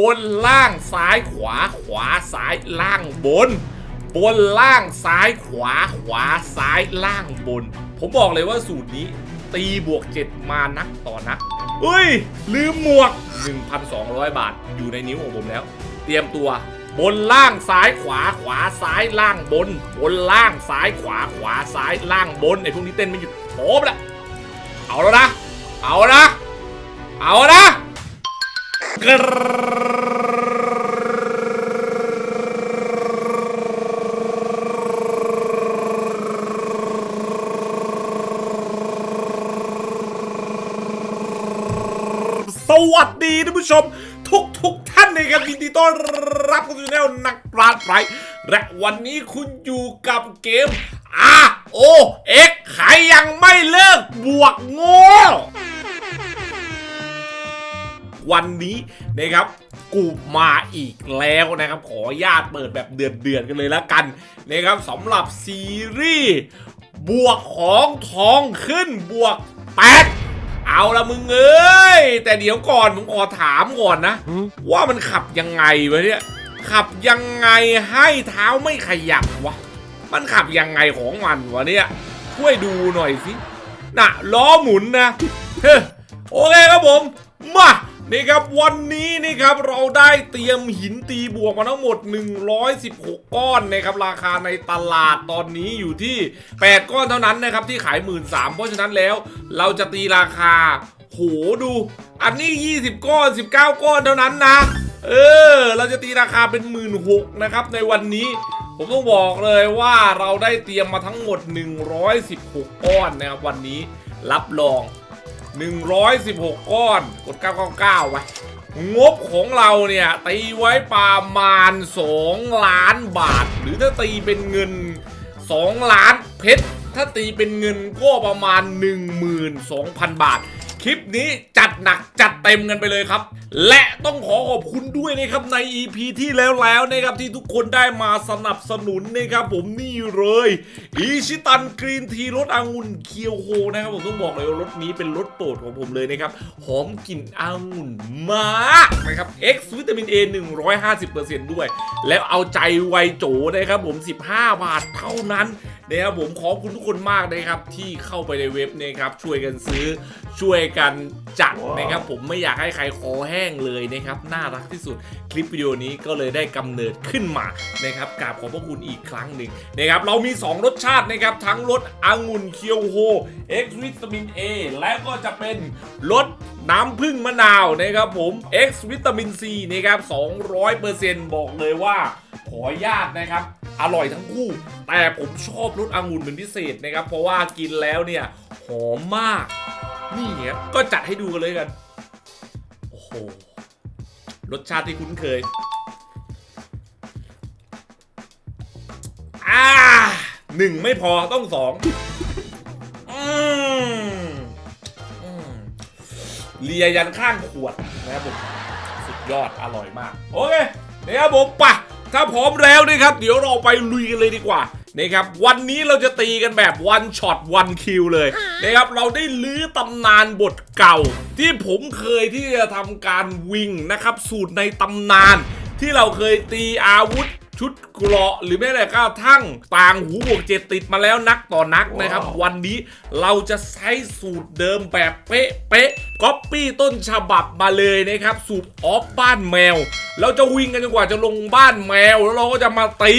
บนล่างซ้ายขวาขวาซ้ายล่างบน บนล่างซ้ายขวาขวาซ้ายล่างบน ผมบอกเลยว่าสูตรนี้ ตีบวก 7 มานักต่อนักเฮ้ย ลืมหมวก 1,200 บาทอยู่ในนิ้วของผมแล้ว เตรียมตัว บนล่างซ้ายขวาขวาซ้ายล่างบน บนล่างซ้ายขวาขวาซ้ายล่างบนไอ้พวกนี้เต้นไม่หยุดโผล่ละเอาแล้วนะ เอานะเอานะ สวัสดีท่านผู้ชม ทุกทุกท่านนะครับยินดีต้อนรับเข้าสู่แนวนักปราชญ์ไฟและวันนี้คุณอยู่กับเกม R O X ใครยังไม่เลิกบวก วันนี้นะครับกูมาอีกแล้วนะครับ ขออนุญาตเปิดแบบเดือดเดือดๆกันเลยแล้วกันนะครับสำหรับซีรีส์บวกของทองขึ้นบวกแปดเอาละมึงเอ้ย แต่เดี๋ยวก่อนผมขอถามก่อนนะ ว่ามันขับยังไงวะเนี่ย ขับยังไงให้เท้าไม่ขยับวะ มันขับยังไงของมันวะเนี่ยช่วยดูหน่อยสิ น่ะ ล้อหมุนนะเฮ้ยโอเคครับผม มา นี่ครับวันนี้นี่ครับเราได้เตรียมหินตีบวกมาทั้งหมด 116 ก้อนนะครับราคาในตลาดตอนนี้อยู่ที่ 8 ก้อนเท่านั้นนะครับที่ขาย 1 3ื่นเพราะฉะนั้นแล้วเราจะตีราคา โหดู อันนี้ 20 ก้อน 19 ก้อนเท่านั้นนะ เออ เราจะตีราคาเป็น 1 6ื่นนะครับในวันนี้ผมต้องบอกเลยว่าเราได้เตรียมมาทั้งหมด 116 ก้อนนะครับวันนี้รับรอง 116 ก้อน กด 999 ไว้ งบของเราเนี่ย ตีไว้ประมาณ 2 ล้านบาท หรือถ้าตีเป็นเงิน 2 ล้านเพชร ถ้าตีเป็นเงินก็ประมาณ 12,000 บาท คลิปนี้จัดหนักจัดเต็มกันไปเลยครับ และต้องขอขอบคุณด้วยนะครับใน EP ที่แล้วแล้วนะครับที่ทุกคนได้มาสนับสนุนนะครับผมนี่เลยอิชิตันกรีนทีรสองุ่นเคียวโฮนะครับผมต้องบอกเลยว่ารสนี้เป็นรสโปรดของผมเลยนะครับหอมกลิ่นองุ่นมากนะครับ X วิตามิน A 150%ด้วย แล้วเอาใจไวโจนะครับผม 15 บาทเท่านั้น นะครับผมขอบคุณทุกคนมากนะครับที่เข้าไปในเว็บนะครับช่วยกันซื้อช่วยกันจัดนะครับผมไม่อยากให้ใครคอแห้งเลยนะครับน่ารักที่สุดคลิปวิดีโอนี้ก็เลยได้กำเนิดขึ้นมานะครับกราบขอบพระคุณอีกครั้งหนึ่งนะครับเรามี 2 รสชาตินะครับทั้งรสองุ่นเคียวโฮ X วิตามิน A และก็จะเป็นรสน้ำผึ้งมะนาวนะครับผม X วิตามิน C นะครับ200%บอกเลยว่าข ออนุญาตนะครับ อร่อยทั้งคู่ แต่ผมชอบรสองุ่นเป็นพิเศษนะครับ เพราะว่ากินแล้วเนี่ยหอมมาก นี่ครับก็จัดให้ดูกันเลยกัน โอ้โห รสชาติที่คุ้นเคยอ่าหนึ่งไม่พอต้องสองเลียยันข้างขวดนะครับผม สุดยอดอร่อยมาก โอเคนะครับผมปะ ถ้าพร้อมแล้วนะครับเดี๋ยวเราไปลุยกันเลยดีกว่านะครับวันนี้เราจะตีกันแบบวันช็อตวันคิวเลยนะครับเราได้ลื้อตำนานบทเก่า ที่ผมเคยที่จะทำการวิ่งนะครับ สูตรในตำนาน ที่เราเคยตีอาวุธ ชุดเกราะหรือแม้แต่กระทั่งต่างหูบวกเจ็ดติดมาแล้วนักต่อนักนะครับ วันนี้เราจะใช้สูตรเดิมแบบเป๊ะเป๊ะก๊อปปี้ต้นฉบับมาเลยนะครับ สูตรออฟบ้านแมว เราจะวิ่งกันจนกว่าจะลงบ้านแมว แล้วเราก็จะมาตี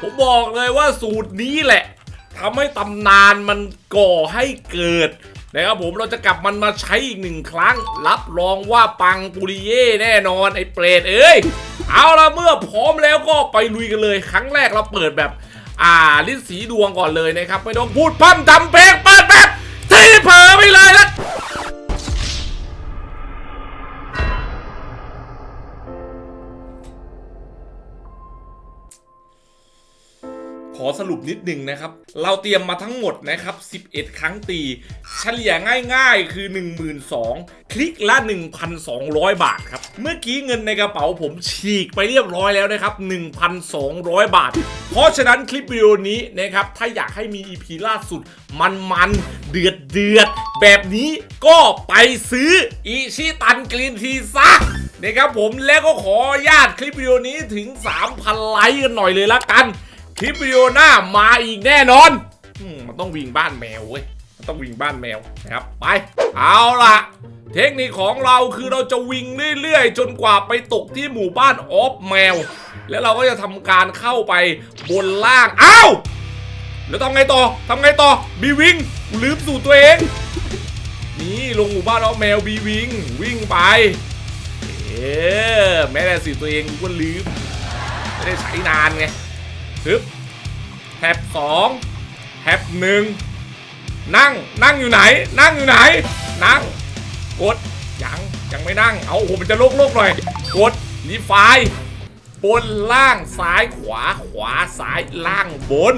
ผมบอกเลยว่าสูตรนี้แหละทำให้ตำนานมันก่อให้เกิด นะครับผมเราจะกลับมันมาใช้อีกหนึ่งครั้ง รับรองว่าปังปุริเย่แน่นอนไอ้เปรตเอ้ยเอาละเมื่อพร้อมแล้วก็ไปลุยกันเลย ครั้งแรกเราเปิดแบบ อ่าลิ้นสีดวงก่อนเลยนะครับไม่ต้องพูดพั่มทำเพลงเปิดแบบ สรุปนิดนึงนะครับ เราเตรียมมาทั้งหมดนะครับ 11 ครั้งตี เฉลี่ยง่ายๆ คือ 12,000 คลิกละ 1,200 บาทครับ เมื่อกี้เงินในกระเป๋าผมฉีกไปเรียบร้อยแล้วนะครับ 1,200 บาท เพราะฉะนั้นคลิปวิดีโอนี้นะครับ ถ้าอยากให้มี EP ล่าสุดมันๆ เดือดเดือดแบบนี้ก็ไปซื้ออีชิตันกรีนทีซะนะครับผมแล้วก็ขอญาตคลิปวิดีโอนี้ถึง 3,000 ไลค์กันหน่อยเลยละกัน คลิปวิดีโอหน้ามาอีกแน่นอนอมมันต้องวิ่งบ้านแมวเว้ย มันต้องวิ่งบ้านแมวนะครับ ไป เอาล่ะ เทคนิคของเราคือเราจะวิ่งเรื่อยๆ จนกว่าไปตกที่หมู่บ้านออฟแมว แล้วเราก็จะทำการเข้าไปบนล่าง อ้าว แล้วทำไงต่อทำไงต่อ บีวิงลืมสูตรตัวเอง นี่ลงหมู่บ้านออฟแมวบีวิงวิ่งไป เออแม้แต่สิตัวเองกูก็ลืม ไม่ได้ใช้นานไง ฮึบแท็บสองแท็บหนึ่งนั่งนั่งอยู่ไหน นั่งอยู่ไหน นั่ง กด ยังยังไม่นั่ง เอาโอ้โหมันจะโลกโลกหน่อย กดรีไฟบนล่างซ้ายขวาขวาซ้ายล่างบน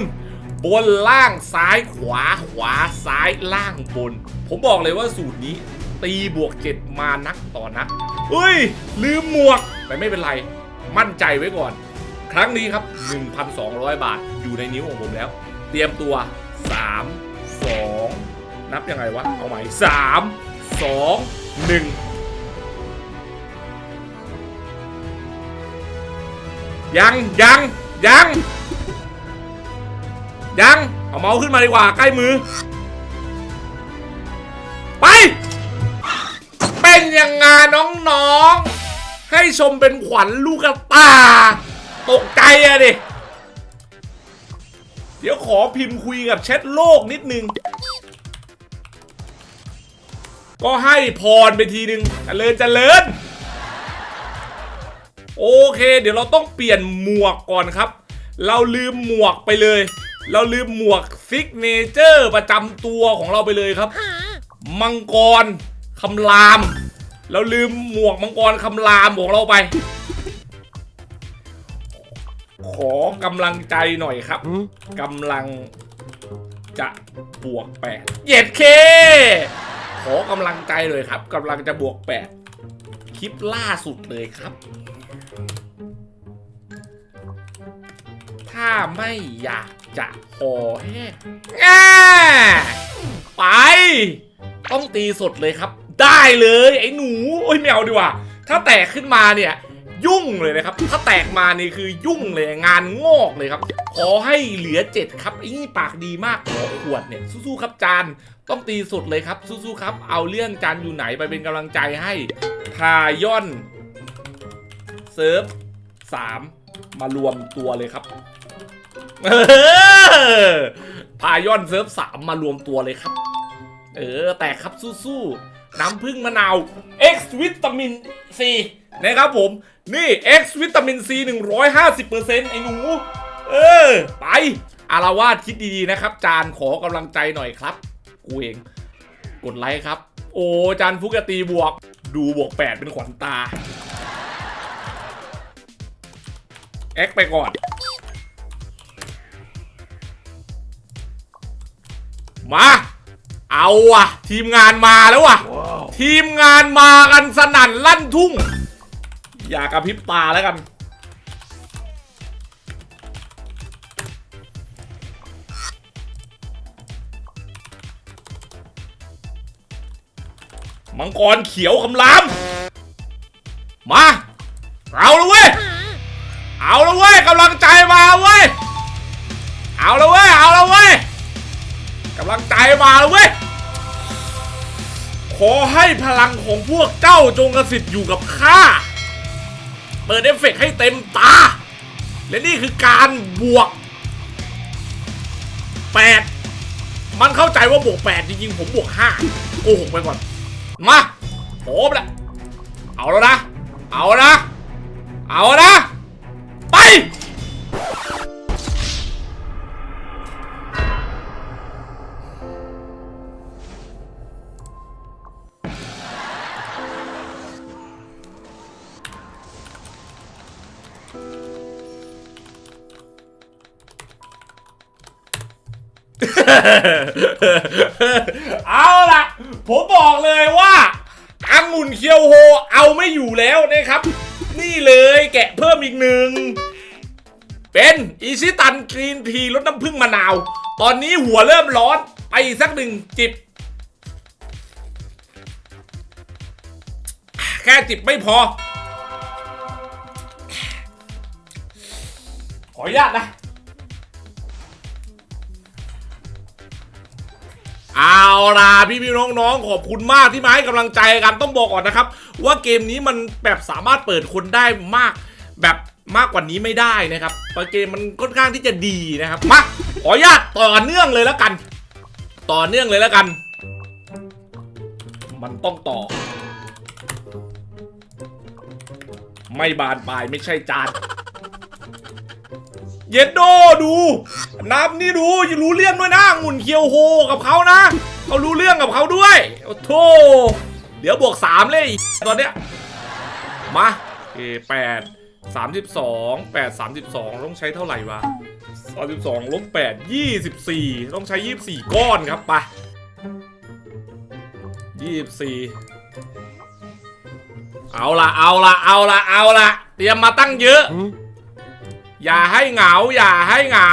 บนล่างซ้ายขวาขวาซ้ายล่างบน ผมบอกเลยว่าสูตรนี้ ตีบวกเจ็ดมานักต่อนักเฮ้ย ลืมหมวกแต่ไม่เป็นไร มั่นใจไว้ก่อน ครั้งนี้ครับ 1,200 บาทอยู่ในนิ้วของผมแล้ว เตรียมตัว 3 2 นับยังไงวะ เอาใหม่ 3 2 1 ยังยังยังยัง เอาเมาส์ขึ้นมาดีกว่า ใกล้มือ ไป เป็นยังไงน้องๆ ให้ชมเป็นขวัญลูกตา ตกใจอะดิ เดี๋ยวขอพิมพ์คุยกับแชทโลกนิดนึง ก็ให้พรไปทีนึงเจริญเจริญ โอเค เดี๋ยวเราต้องเปลี่ยนหมวกก่อนครับ เราลืมหมวกไปเลย เราลืมหมวกซิกเนเจอร์ประจำตัวของเราไปเลยครับ มังกรคำราม เราลืมหมวกมังกรคำรามของเราไป ขอกำลังใจหน่อยครับกำลังจะบวกแปดเย็ดเคขอกำลังใจเลยครับกำลังจะบวกแปดคลิปล่าสุดเลยครับ ถ้าไม่อยากจะคอแห้งแง่ไป ต้องตีสดเลยครับ ได้เลย ไอ้หนู โอ้ยไม่เอาดีกว่า ถ้าแตกขึ้นมาเนี่ย ยุ่งเลยนะครับ ถ้าแตกมานี่คือยุ่งเลยงานงอกเลยครับ ขอให้เหลือเจ็ดครับไอ้นี่ปากดีมากขอขวดเนี่ยสู้ๆครับจานต้องตีสุดเลยครับสู้ๆครับ เอาเรื่องจานอยู่ไหนไปเป็นกำลังใจให้ทายอนเซิร์ฟสามมารวมตัวเลยครับพายอนเซิร์ฟสามมารวมตัวเลยครับ เออ แต่ครับสู้ๆน้ำผึ้งมะนาว X วิตามิน C นะครับผมนี่ X วิตามิน C 150%ไอ้หนู เออ ไป อารวาสคิดดีๆนะครับ จานขอกำลังใจหน่อยครับ กูเอง กดไลค์ครับ โอ้จานฟุกกตีบวก ดูบวก 8 เป็นขวัญตาแอ็กไปก่อน มา เอาว่ะทีมงานมาแล้วว่ะทีมงานมากันสนั่นลั่นทุ่ง อย่ากระพริบตาแล้วกัน มังกรเขียวคำราม มา เอาละเว้ย เอาละเว้ยกำลังใจมาเว้ย เอาละเว้ย เอาละเว้ยกำลังใจมาล้วเว้ยขอให้พลังของพวกเจ้าจงกระสิทธิ์อยู่กับข้า เปิดเอฟเฟกต์ให้เต็มตา และนี่คือการบวก 8 มันเข้าใจว่าบวก 8 จริงๆ ผมบวก5โกหกไปก่อน มาผมแล้วเอาแล้วนะเอาแล้วนะ เอาแล้วนะ ไป เอาล่ะ ผมบอกเลยว่าอังุ่นเคียวโฮเอาไม่อยู่แล้วนะครับ นี่เลยแกะเพิ่มอีกหนึ่ง เป็นอีชิตันกรีนทีรสน้ำผึ้งมะนาว ตอนนี้หัวเริ่มร้อน ไปสักหนึ่งจิบ แค่จิบไม่พอ ขออนุญาตนะ ล่ะพี่พี่น้องๆ ขอบคุณมากที่มาให้กำลังใจกันต้องบอกก่อนนะครับ ว่าเกมนี้มันแบบสามารถเปิดคนได้มากแบบมากกว่านี้ไม่ได้นะครับเพรเกมมันค่อนข้างที่จะดีนะครับมาขออนุญาตต่อเนื่องเลยแล้วกัน ต่อเนื่องเลยแล้วกัน มันต้องต่อ ไม่บานปลายไม่ใช่จานเย็ดโดดูน้ำนี่ดูอย่ารู้เรื่องด้วยนะองุ่นเคียวโฮกับเขานะ เขารู้เรื่องกับเขาด้วย โอ้โธ่เดี๋ยวบวกสามเลยไอ้ตอนเนี้ย มาเอแปดสามสิบสองแปดสามสิบสองต้องใช้เท่าไหร่วะสามสิบสองลบแปดยี่สิบสี่ต้องใช้ยี่สิบสี่ก้อนครับไปยี่สิบสี่เอาละเอาละเอาละเอาละเตรียมมาตั้งเยอะ อย่าให้เหงา อย่าให้เหงา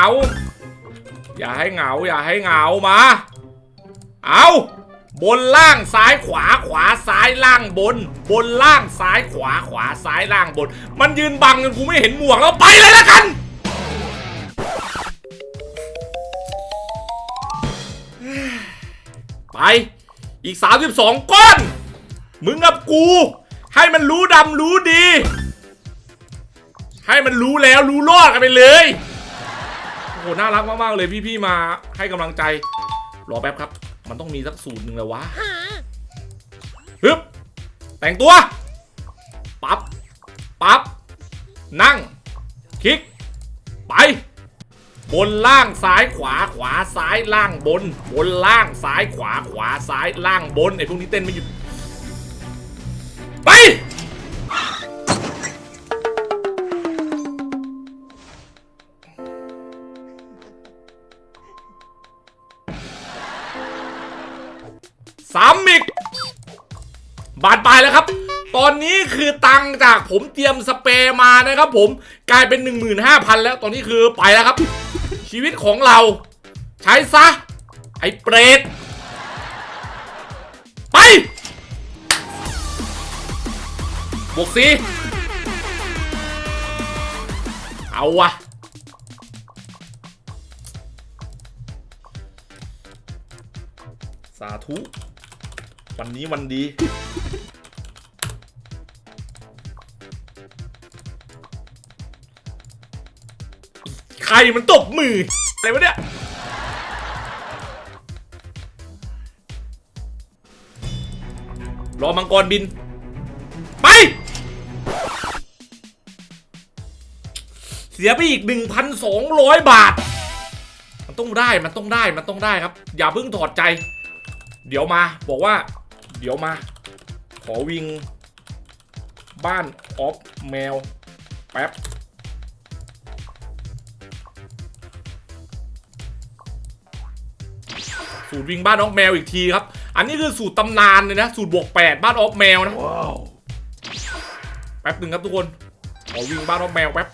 อย่าให้เหงา อย่าให้เหงามา เอาบนล่างซ้ายขวาขวาซ้ายล่างบน บนล่างซ้ายขวาขวาซ้ายล่างบน มันยืนบังจนกูไม่เห็นหมวกแล้วไปเลยละกันไปอีก 32 ก้อน มึงกับกู ให้มันรู้ดำรู้ดี ให้มันรู้แล้วรู้รอดกันไปเลยโอ้โหน่ารักมาก ๆ เลยพี่ ๆ มาให้กำลังใจ รอแป๊บครับ มันต้องมีสักสูตรหนึ่งเลยวะฮึบแต่งตัว ปับ๊บ ปับ๊บ นั่ง คลิก ไป บนล่างซ้ายขวาขวาซ้ายล่างบน บนล่างซ้ายขวาขวาซ้ายล่างบนไอ้พวกนี้เต้นไม่หยุด ไป สามมิกบานปลายแล้วครับ ตอนนี้คือตังจากผมเตรียมสเปรย์มานะครับผมกลายเป็น 15,000 แล้วตอนนี้คือไปแล้วครับ ชีวิตของเรา ใช้ซะ ไอ้เปรตไปบวกสีเอาวะสาธุ วันนี้วันดี ใครมันตบมือ อะไรวะเนี่ย รอมังกรบิน ไป เสียไปอีก 1,200 บาท มันต้องได้ มันต้องได้ มันต้องได้ครับ อย่าเพิ่งถอดใจ เดี๋ยวมาบอกว่า เดี๋ยวมา ขอวิง บ้านออฟแมว แป๊บ สูตรวิงบ้านออฟแมวอีกทีครับ อันนี้คือสูตรตำนานเลยนะ สูตรบวกแปดบ้านออฟแมวนะ แป๊บหนึ่งครับทุกคน ขอวิงบ้านออฟแมวแป๊บ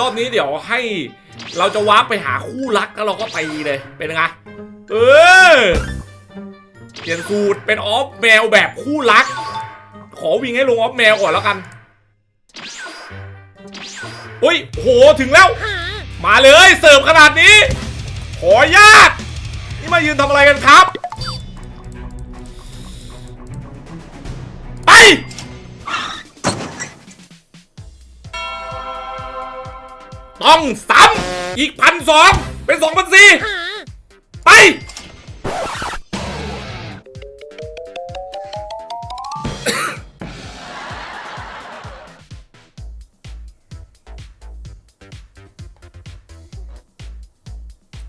รอบนี้เดี๋ยวให้เราจะวาร์ปไปหาคู่รักแล้วเราก็ตีเลย เป็นไง เออเปลี่ยนสูตรเป็นออฟแมวแบบคู่รัก ขอวิ่งให้ลงออฟแมวก่อนแล้วกันอุ้ยโหถึงแล้ว มาเลยเสิร์ฟขนาดนี้ ขอญาตนี่มายืนทำอะไรกันครับ ไป ต้องซ้ำอีกพันสองเป็นสองพันสี่ไป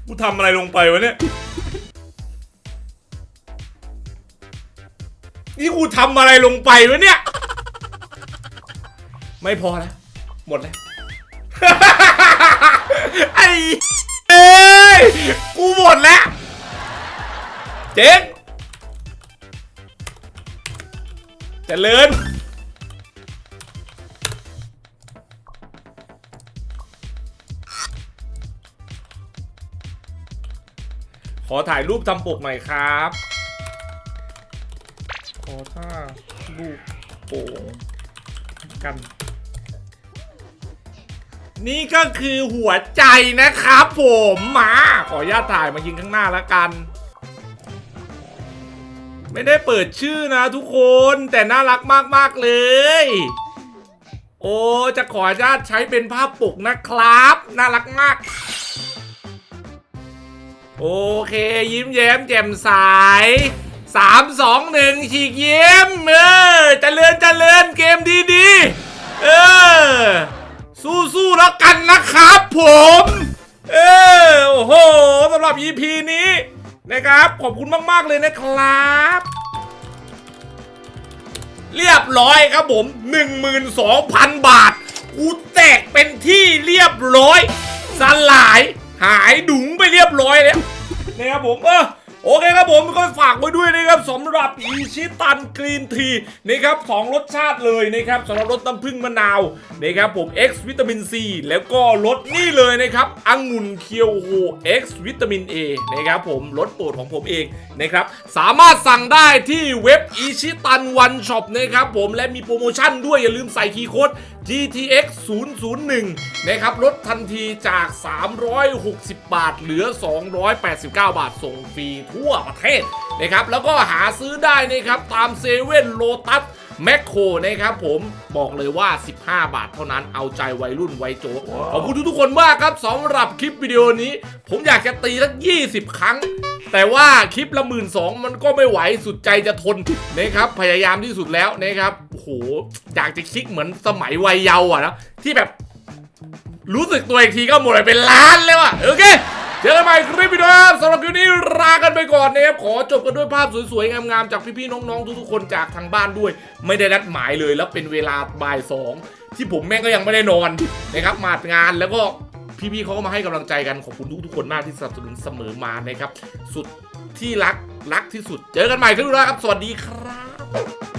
กูทำอะไรลงไปวะเนี่ย นี่กูทำอะไรลงไปวะเนี่ย ไม่พอแล้วหมดแล้ว ไอ้เอ้ยกูหมดแล้ว เจ๊งเจริญขอถ่ายรูปทำปกหน่อยครับ ขอท่ารูปโป่งกัน นี่ก็คือหัวใจนะครับผมมา ขออนุญาตถ่ายมายิงข้างหน้าแล้วกัน ไม่ได้เปิดชื่อนะทุกคนแต่น่ารักมากๆเลย โอ้จะขออนุญาตใช้เป็นภาพปกนะครับ น่ารักมาก โอเคยิ้มแย้มแจ่มใสสามสองหนึ่งฉีกยิ้มเออจะเจริญเจริญเกมดีๆเออ สู้ๆแล้วกันนะครับผม เออโอ้โหสำหรับ EP นี้นะครับ ขอบคุณมาก ๆ เลยนะครับ เรียบร้อยครับผม 12,000 บาท กูแตกเป็นที่เรียบร้อย สลายหายดุงไปเรียบร้อยแล้วนะครับผมเออ โอเคครับผมก็ฝากไว้ด้วยนะครับสำหรับอีชิตันกรีนทีนะครับสองรสชาติเลยนะครับสำหรับรสน้ำผึ้งมะนาวนะครับผม X วิตามิน C แล้วก็รสนี่เลยนะครับองุ่นเคียวโฮ X วิตามิน A นะครับผมรสโปรดของผมเองนะครับสามารถสั่งได้ที่เว็บอีชิตันวันช็อปนะครับผมและมีโปรโมชั่นด้วยอย่าลืมใส่คีย์โค้ด GTX 001 นะครับลดทันทีจาก 360 บาท เหลือ 289 บาท ส่งฟรีทั่วประเทศนะครับ แล้วก็หาซื้อได้นะครับตามเซเว่นโลตัสแมคโครนะครับผมบอกเลยว่า 15 บาทเท่านั้นเอาใจวัยรุ่นวัยโจกขอบคุณทุกๆคนมากครับสำหรับคลิปวิดีโอนี้ ผมอยากจะตีสัก 20 ครั้ง แต่ว่าคลิปละหมื่นสองมันก็ไม่ไหวสุดใจจะทนนะครับพยายามที่สุดแล้วนะครับโหอยากจะคลิกเหมือนสมัยวัยเยาว์อะนะที่แบบ รู้สึกตัวอีกทีก็หมดไปเป็นล้านแล้วอะโอเคเจอกันใหม่คลิปวิดีโอสำหรับคลิปนี้ลากันไปก่อนนะครับขอจบกันด้วยภาพสวยๆ งามๆ จากพี่ๆ น้องๆ ทุกๆ คนจากทางบ้านด้วย ไม่ได้นัดหมายเลยแล้วเป็นเวลาบ่ายสองที่ผมแม่งก็ยังไม่ได้นอนนะครับมางานแล้วก็ พี่ๆเขาก็มาให้กำลังใจกันขอบคุณทุกๆคนมากที่สนับสนุนเสมอมานะครับ สุดที่รักรักที่สุด เจอกันใหม่ครั้งหน้าครับ สวัสดีครับ